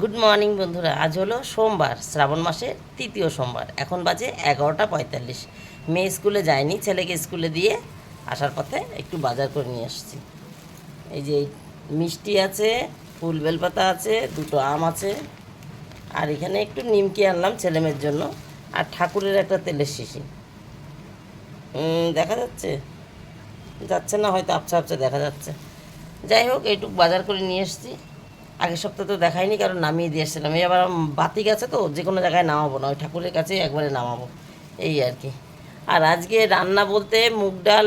Good morning বন্ধুরা। আজ হলো সোমবার, শ্রাবণ মাসের তৃতীয় সোমবার। এখন বাজে এগারোটা পঁয়তাল্লিশ। মেয়ে স্কুলে যায়নি, ছেলেকে স্কুলে দিয়ে আসার পথে একটু বাজার করে নিয়ে আসছি। এই যে মিষ্টি আছে, ফুল বেলপাতা আছে, দুটো আম আছে, আর এখানে একটু নিমকি আনলাম ছেলেমেয়ের জন্য, আর ঠাকুরের একটা তেলের শিশি। দেখা যাচ্ছে? যাচ্ছে না, হয়তো আবছা আবছা দেখা যাচ্ছে। যাই হোক, এইটুক বাজার করে নিয়ে এসেছি। আগের সপ্তাহে তো দেখাইনি, কারণ নামিয়ে দিয়ে এসেছিলাম এই আবার বাতি গেছে তো যে কোনো জায়গায় নামাবো না, ওই ঠাকুরের কাছে একবারে নামাবো। এই আর কি। আর আজকে রান্না বলতে মুগ ডাল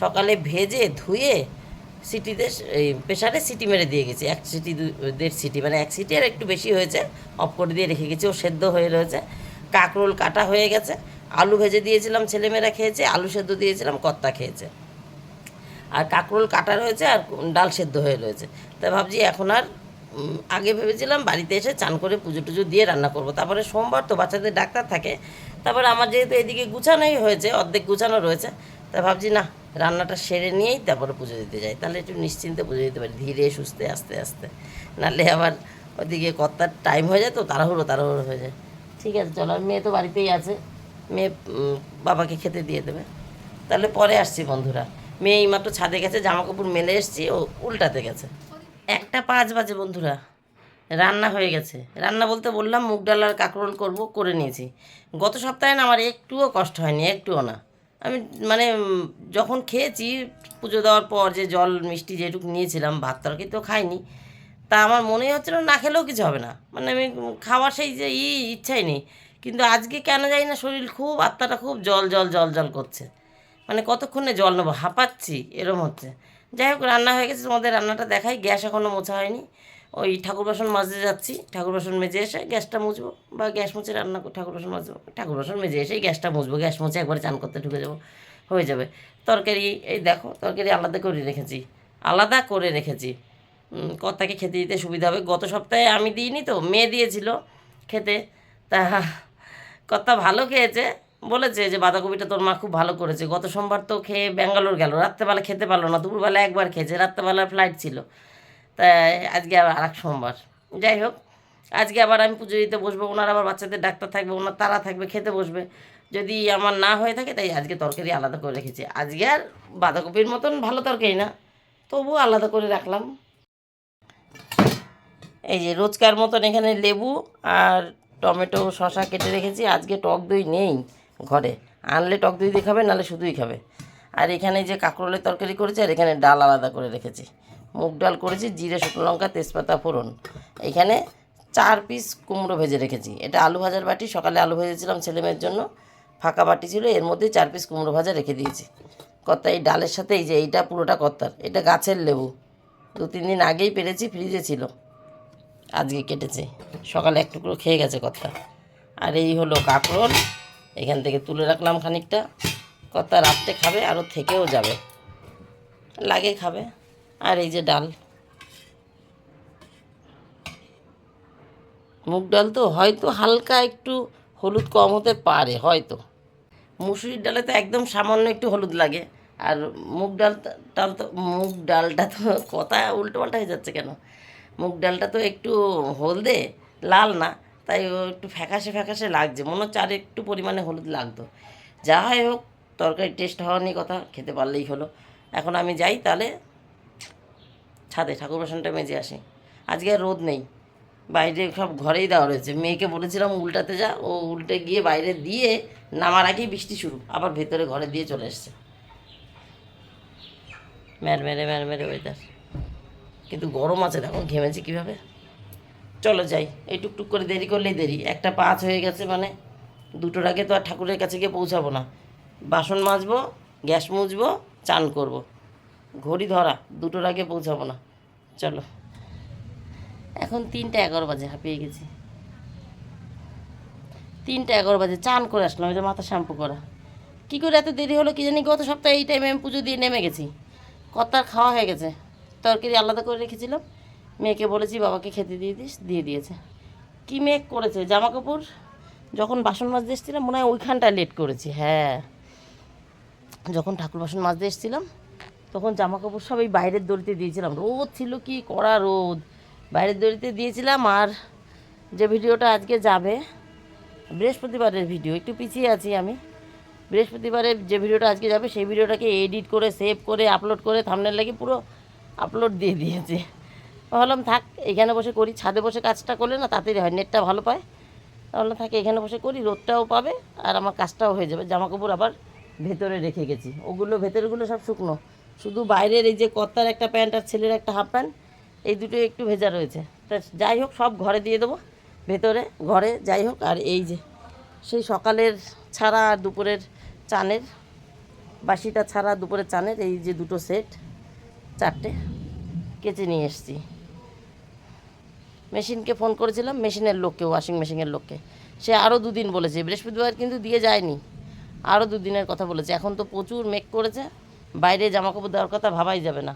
সকালে ভেজে ধুয়ে সিটিতে এই প্রেশারে সিটি মেরে দিয়ে গেছি। এক সিটি দেড় সিটি মানে এক সিটি আর একটু বেশি হয়েছে, অফ করে দিয়ে রেখে গেছি। ও সেদ্ধ হয়ে রয়েছে, কাঁকরোল কাটা হয়ে গেছে। আলু ভেজে দিয়েছিলাম, ছেলেমেয়েরা খেয়েছে, আলু সেদ্ধ দিয়েছিলাম, কর্তা খেয়েছে। আর কাঁকরোল কাটা রয়েছে আর ডাল সেদ্ধ হয়ে রয়েছে। তাই ভাবছি এখন আর আগে ভেবেছিলাম বাড়িতে এসে চান করে পুজো টুজো দিয়ে রান্না করব। তারপরে সোমবার তো বাচ্চাদের ডাক্তার থাকে। তারপরে আমার যেহেতু এদিকে গুছানোই হয়েছে, অর্ধেক গুছানো রয়েছে, তা ভাবছি না, রান্নাটা সেরে নিয়েই তারপরে পুজো দিতে যাই। তাহলে একটু নিশ্চিন্তে পুজো দিতে পারি, ধীরে, সুস্থে, আস্তে আস্তে। নাহলে আবার ওদিকে কর্তার টাইম হয়ে যায় তো, তাড়াহুড়ো তাড়াহুড়ো হয়ে যায়। ঠিক আছে, চলো, আর মেয়ে তো বাড়িতেই আছে। মেয়ে বাবাকে খেতে দিয়ে দেবে। তাহলে পরে আসছি বন্ধুরা। মেয়ে এইমাত্র ছাদে গেছে জামা কাপড় মেলে এসছি, ও উল্টাতে গেছে। একটা পাঁচ বাজে বন্ধুরা। রান্না হয়ে গেছে। রান্না বলতে বললাম মুগ ডাল আর কাঁকরোল করব, করে নিয়েছি। গত সপ্তাহে না আমার একটুও কষ্ট হয়নি, একটুও না। আমি মানে যখন খেয়েছি পুজো দেওয়ার পর যে জল, মিষ্টি যেটুকু নিয়েছিলাম, ভাত তরকারি তো খাইনি, তা আমার মনেই হচ্ছিল না খেলেও কিছু হবে না। মানে আমি খাওয়ার সেই যে ই, ইচ্ছাই নেই। কিন্তু আজকে কেন জানি না শরীর খুব, আত্মাটা খুব জল জল জল জল করছে। মানে কতক্ষণে জল নেব? হাঁপাচ্ছি, এরম হচ্ছে। যাই হোক, রান্না হয়ে গেছে, তোমাদের রান্নাটা দেখাই। গ্যাস এখনও মোছা হয়নি। ওই ঠাকুর বাসন মাজতে যাচ্ছি, ঠাকুর বাসন মেজে এসে গ্যাসটা মুছবো, বা গ্যাস মুছে রান্না করে ঠাকুর বাসন মাজবো। ঠাকুর বাসন মেজে এসেই গ্যাসটা মুছবো, গ্যাস মুছে একবার চান করতে ঢুকে যাব, হয়ে যাবে। তরকারি, এই দেখো, তরকারি আলাদা করে রেখেছি, আলাদা করে রেখেছি। কর্তাকে খেতে দিতে সুবিধা হবে। গত সপ্তাহে আমি দিইনি তো, মেয়ে দিয়েছিল খেতে। তা কর্তা ভালো খেয়েছে বলেছে যে বাঁধাকপিটা তোর মা খুব ভালো করেছে। গত সোমবার তো খেয়ে ব্যাঙ্গালোর গেল, রাত্রেবেলা খেতে পারল না, দুপুরবেলা একবার খেয়েছে রাত্রেবেলা ফ্লাইট ছিল। তাই আজকে আবার আরেক সোমবার। যাই হোক, আজকে আবার আমি পুজো দিতে বসবো, ওনার আবার বাচ্চাদের ডাক্তার থাকবে, ওনার তারা থাকবে, খেতে বসবে। যদি আমার না হয়ে থাকে, তাই আজকে তরকারি আলাদা করে রেখেছি। আজকে আর বাঁধাকপির মতন ভালো তরকারি না, তবুও আলাদা করে রাখলাম। এই যে রোজকার মতন এখানে লেবু আর টমেটো শশা কেটে রেখেছি, আজকে টক দই নেই। ঘরে। আনলে টক দই দিয়ে খাবে নাহলে শুধুই খাবে। আর এখানে যে কাঁকরোলের তরকারি করেছি, আর এখানে ডাল আলাদা করে রেখেছি। মুগ ডাল করেছি, জিরে, শুকনো লঙ্কা, তেজপাতা, ফোড়ন। এখানে চার পিস কুমড়ো ভেজে রেখেছি। এটা আলু ভাজার বাটি, সকালে আলু ভেজেছিলাম ছেলেমেয়ের জন্য। ফাঁকা বাটি ছিল, এর মধ্যে চার পিস কুমড়ো ভাজা রেখে দিয়েছি। কর্তা এই ডালের সাথে, এই যে এইটা পুরোটা কর্তার, এটা গাছের লেবু। দু, তিন দিন আগেই পেরেছি, ফ্রিজে ছিল। আজকে কেটেছে। সকালে এক টুকরো খেয়ে গেছে কর্তা। আর এই হলো কাঁকরোল। এখান থেকে তুলে রাখলাম খানিকটা। কর্তা রাত্রে খাবে আরও থেকেও যাবে। লাগে খাবে। আর এই যে ডাল। মুগ ডাল তো হয়তো হালকা একটু হলুদ কম হতে পারে, হয়তো। মুসুরির ডালে তো একদম সামান্য একটু হলুদ লাগে। আর মুগ ডাল ডাল তো মুগ ডালটা তো কথা উল্টো পাল্টা হয়ে যাচ্ছে কেন? মুগ ডালটা তো একটু হলদে, লাল না। তাই ও একটু ফ্যাকাশে ফ্যাকাশে লাগছে। মনে হচ্ছে আর একটু পরিমাণে হলুদ লাগতো। যা হয় হোক, তরকারি টেস্ট হওয়ার নিয়ে কথা, খেতে পারলেই হলো। এখন আমি যাই তাহলে ছাদে, ঠাকুর বাসনটা মেজে আসি। আজকে আর রোদ নেই। বাইরে সব ঘরেই দেওয়া রয়েছে। মেয়েকে বলেছিলাম উল্টাতে যা, ও উল্টে গিয়ে বাইরে দিয়ে নামার আগেই বৃষ্টি শুরু। আবার ভেতরে ঘরে দিয়ে চলে এসছে। ম্যার মেরে ম্যার মেরে ওয়েদার কিন্তু গরম আছে, দেখো ঘেমেছি কীভাবে? চলো যাই। এই টুকটুক করে দেরি করলেই দেরি। একটা পাঁচ হয়ে গেছে মানে। দুটোর আগে তো আর ঠাকুরের কাছে গিয়ে পৌঁছাবো না। বাসন মাজবো, গ্যাস মুছবো, চান করব। ঘড়ি ধরা, দুটোর আগে পৌঁছাবো না। চলো। এখন তিনটে এগারো বাজে, হাঁপিয়ে গেছি। তিনটে এগারো বাজে, চান করে আসলাম। ওই যে মাথা শ্যাম্পু করা। কী করে এত দেরি হলো কি জানি, গত সপ্তাহে এই টাইমে আমি পুজো দিয়ে নেমে গেছি। কর্তার খাওয়া হয়ে গেছে। তরকারি আলাদা করে রেখেছিলাম। মেয়েকে বলেছি, বাবাকে খেতে দিয়ে দিস, দিয়ে দিয়েছে। কি মেয়ে করেছে? জামা কাপড় যখন বাসন মাজতে এসেছিলাম, মনে হয় ওইখানটায় লেট করেছি হ্যাঁ। যখন ঠাকুর বাসন মাজতে এসেছিলাম, তখন জামা কাপড় সব এই বাইরের দড়িতে দিয়েছিলাম। রোদ ছিল কি কড়া রোদ। বাইরের দড়িতে দিয়েছিলাম আর যে ভিডিওটা আজকে যাবে, বৃহস্পতিবারের ভিডিও, একটু পিছিয়ে আছি আমি। বৃহস্পতিবারের যে ভিডিওটা আজকে যাবে, সেই ভিডিওটাকে এডিট করে, সেভ করে, আপলোড করে থামনের লাগে পুরো আপলোড দিয়ে দিয়েছে। ভাবলাম, থাক, এখানে বসে করি। ছাদে বসে কাজটা করলে না, তাড়াতাড়ি হয়, নেটটা ভালো পায়। তাহলে থাকে, এখানে বসে করি, রোদটাও পাবে আর আমার কাজটাও হয়ে যাবে। জামা কাপড় আবার ভেতরে রেখে গেছি। ওগুলো, ভেতরগুলো সব শুকনো। শুধু বাইরের এই যে কর্তার একটা প্যান্ট আর ছেলের একটা হাফ প্যান্ট, এই দুটো একটু ভেজা রয়েছে। তা যাই হোক, সব ঘরে দিয়ে দেবো, ভেতরে, ঘরে, যাই হোক। আর এই যে, সেই সকালের ছাড়া আর দুপুরের চানের, বাসিটা ছাড়া দুপুরের চানের এই যে দুটো সেট, চারটে কেচে নিয়ে এসেছি। মেশিনকে ফোন করেছিলাম, মেশিনের লোককে ওয়াশিং মেশিনের লোককে। সে আরও দুদিন বলেছে, বৃহস্পতিবার কিন্তু দিয়ে যায়নি। আরও দুদিনের কথা বলেছে। এখন তো প্রচুর মেঘ করেছে, বাইরে জামা কাপড় দেওয়ার কথা ভাবাই যাবে না।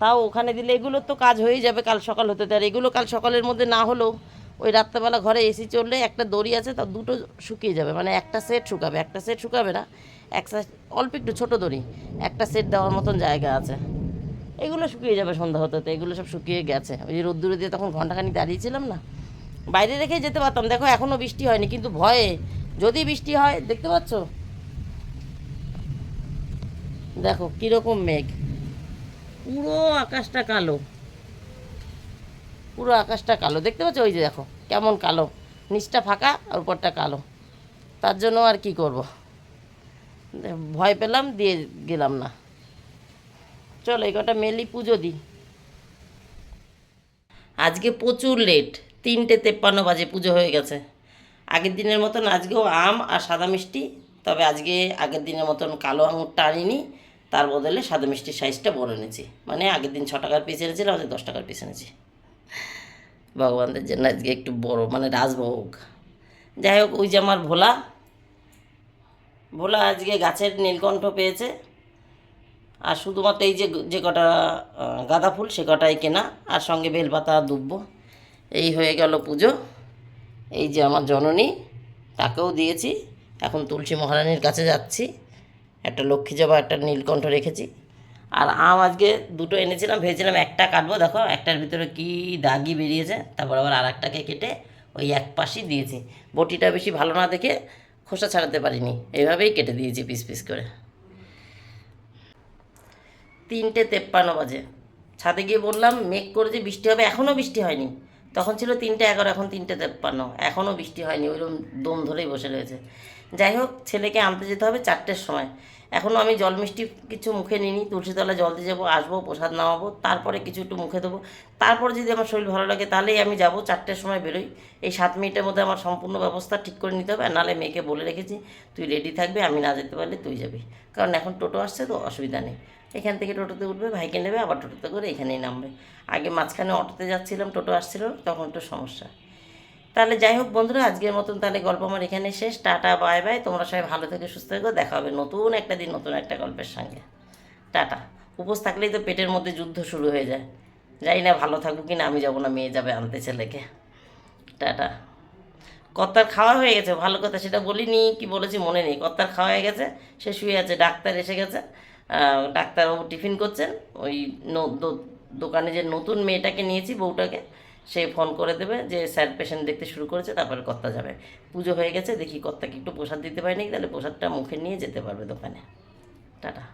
তাও ওখানে দিলে এগুলোর তো কাজ হয়েই যাবে কাল সকাল হতে তার এগুলো কাল সকালের মধ্যে না হলেও ওই রাত্রেবেলা ঘরে এসি চললে একটা দড়ি আছে তার দুটো শুকিয়ে যাবে। মানে একটা সেট শুকাবে, একটা সেট শুকাবে না এক অল্প একটু ছোটো দড়ি, একটা সেট দেওয়ার মতন জায়গা আছে। এগুলো শুকিয়ে যাবে সন্ধ্যা হতে হতে, এগুলো সব শুকিয়ে গেছে। ওই যে রোদ্দুরে দিয়ে তখন ঘন্টাখানি দাঁড়িয়েছিলাম না, বাইরে রেখে যেতে পারতাম। দেখো এখনও বৃষ্টি হয়নি, কিন্তু ভয়ে, যদি বৃষ্টি হয়, দেখতে পাচ্ছ? দেখো, কীরকম মেঘ। পুরো আকাশটা কালো। পুরো আকাশটা কালো। দেখতে পাচ্ছ? ওই যে দেখো, কেমন কালো। নিচটা ফাঁকা আর উপরটা কালো। তার জন্য আর কি করব? ভয় পেলাম, দিয়ে গেলাম না। চলো, এই কটা মেলি পুজো দিই। আজকে প্রচুর লেট তিনটে তেপ্পান্ন বাজে পুজো হয়ে গেছে। আগের দিনের মতন আজকেও আম আর সাদা মিষ্টি, তবে আজকে আগের দিনের মতন কালো আঙুরটা আনিনি, তার বদলে সাদা মিষ্টির সাইজটা বড় এনেছি। মানে আগের দিন ছ টাকার পিস এনেছিলাম, আজকে দশ টাকার পিস এনেছি। ভগবানদের জন্য আজকে একটু বড় মানে রাজভোগ। যাই হোক, ওই যে আমার ভোলা ভোলা আজকে গাছের নীলকণ্ঠ পেয়েছে। আর শুধুমাত্র এই যে যে কটা গাঁদা ফুল, সে কটাই কেনা। আর সঙ্গে বেলপাতা দুব্ব। এই হয়ে গেল পুজো। এই যে আমার জননী, তাকেও দিয়েছি। এখন তুলসী মহারানীর কাছে যাচ্ছি। একটা লক্ষ্মী জবা, একটা নীলকণ্ঠ রেখেছি। আর আম আজকে দুটো এনেছিলাম, ভেবেছিলাম একটা কাটবো। দেখো, একটার ভিতরে কি দাগি বেরিয়েছে। তারপর আবার আর একটাকে কেটে ওই এক পাশই দিয়েছি। বটিটা বেশি ভালো না দেখে খোসা ছাড়াতে পারিনি। এইভাবেই কেটে দিয়েছি পিস পিস করে। তিনটে তেপ্পান্ন বাজে। ছাদে গিয়ে বললাম, মেঘ করে যে বৃষ্টি হবে। এখনও বৃষ্টি হয়নি। তখন ছিল তিনটে এগারো, এখন তিনটে তেপ্পান্ন। এখনও বৃষ্টি হয়নি, ওইরকম দম ধরেই বসে রয়েছে। যাই হোক, ছেলেকে আনতে যেতে হবে চারটের সময়। এখনও আমি জল মিষ্টি কিছু মুখে নিইনি তুলসীতলা জল দিয়ে যাব, আসব, প্রসাদ নামাবো, তারপরে কিছু একটু মুখে দেবো তারপর যদি আমার শরীর ভালো লাগে, তাহলেই আমি যাব, চারটের সময় বেরোই। এই সাত মিনিটের মধ্যে আমার সম্পূর্ণ ব্যবস্থা ঠিক করে নিতে হবে। আর নাহলে মেয়েকে বলে রেখেছি, তুই রেডি থাকবি, আমি না যেতে পারলে তুই যাবি। কারণ এখন টোটো আসছে, তো অসুবিধা নেই। এখান থেকে টোটোতে উঠবে, ভাইকে নেবে, আবার টোটোতে করে এখানেই নামবে। আগে মাঝখানে অটোতে যাচ্ছিলাম, টোটো আসছিল, তখন একটু সমস্যা। তাহলে যাই হোক বন্ধুরা, আজকের মতন তাহলে গল্প আমার এখানে শেষ। Tata, bye bye. তোমরা সবাই ভালো থেকে, সুস্থ থেকো। দেখা হবে নতুন একটা দিন, নতুন একটা গল্পের সঙ্গে। টাটা। উপোস থাকলেই তো পেটের মধ্যে যুদ্ধ শুরু হয়ে যায়। জানি না ভালো থাকুক কি না, আমি যাব না, মেয়ে যাবে আনতে ছেলেকে। টাটা। কর্তার খাওয়া হয়ে গেছে, ভালো কথা সেটা বলিনি, কি বলেছি মনে নেই। কর্তার খাওয়া হয়ে গেছে, সে শুয়ে আছে, ডাক্তার এসে গেছে। ডাক্তারবাবু টিফিন করছেন, ওই দোকানে যে নতুন মেয়েটাকে নিয়েছি বউটাকে, সে ফোন করে দেবে যে, স্যার পেশেন্ট দেখতে শুরু করেছে, তারপরে কর্তা যাবে। পুজো হয়ে গেছে, দেখি কর্তাকে একটু প্রসাদ দিতে পারি নাকি তাহলে প্রসাদটা মুখে নিয়ে যেতে পারবে দোকানে। টাটা।